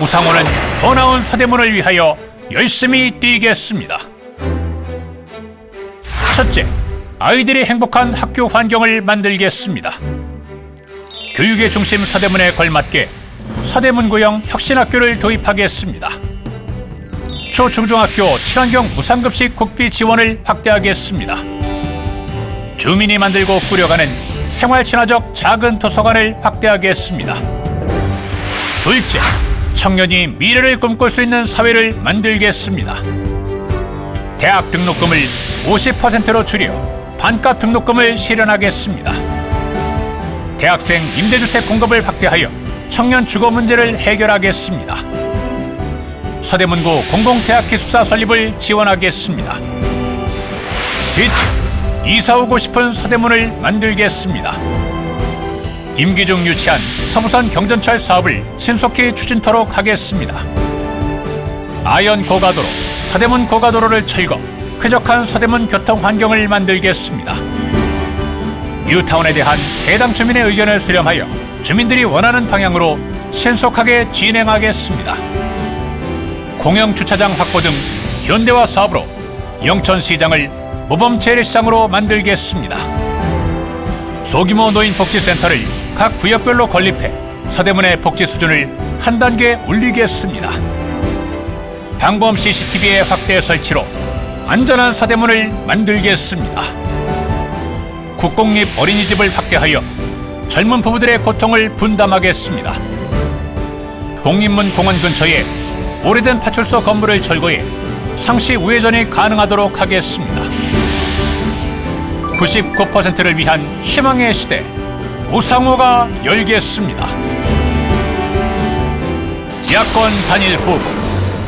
우상호는 더 나은 서대문을 위하여 열심히 뛰겠습니다. 첫째, 아이들이 행복한 학교 환경을 만들겠습니다. 교육의 중심 서대문에 걸맞게 서대문구형 혁신학교를 도입하겠습니다. 초중중학교 친환경 무상급식 국비 지원을 확대하겠습니다. 주민이 만들고 꾸려가는 생활 친화적 작은 도서관을 확대하겠습니다. 둘째, 청년이 미래를 꿈꿀 수 있는 사회를 만들겠습니다. 대학 등록금을 50%로 줄여 반값 등록금을 실현하겠습니다. 대학생 임대주택 공급을 확대하여 청년 주거 문제를 해결하겠습니다. 서대문구 공공대학 기숙사 설립을 지원하겠습니다. 셋째, 이사 오고 싶은 서대문을 만들겠습니다. 임기 중 유치한 서부산 경전철 사업을 신속히 추진토록 하겠습니다. 아연 고가도로, 서대문 고가도로를 철거, 쾌적한 서대문 교통 환경을 만들겠습니다. 뉴타운에 대한 해당 주민의 의견을 수렴하여 주민들이 원하는 방향으로 신속하게 진행하겠습니다. 공영 주차장 확보 등 현대화 사업으로 영천시장을 모범 재래시장으로 만들겠습니다. 소규모 노인복지센터를 각 구역별로 건립해 서대문의 복지 수준을 한 단계 올리겠습니다. 방범 CCTV의 확대 설치로 안전한 서대문을 만들겠습니다. 국공립 어린이집을 확대하여 젊은 부부들의 고통을 분담하겠습니다. 공인문 공원 근처에 오래된 파출소 건물을 철거해 상시 우회전이 가능하도록 하겠습니다. 99%를 위한 희망의 시대 우상호가 열겠습니다. 야권 단일 후보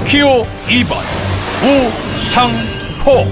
기호 2번 우상호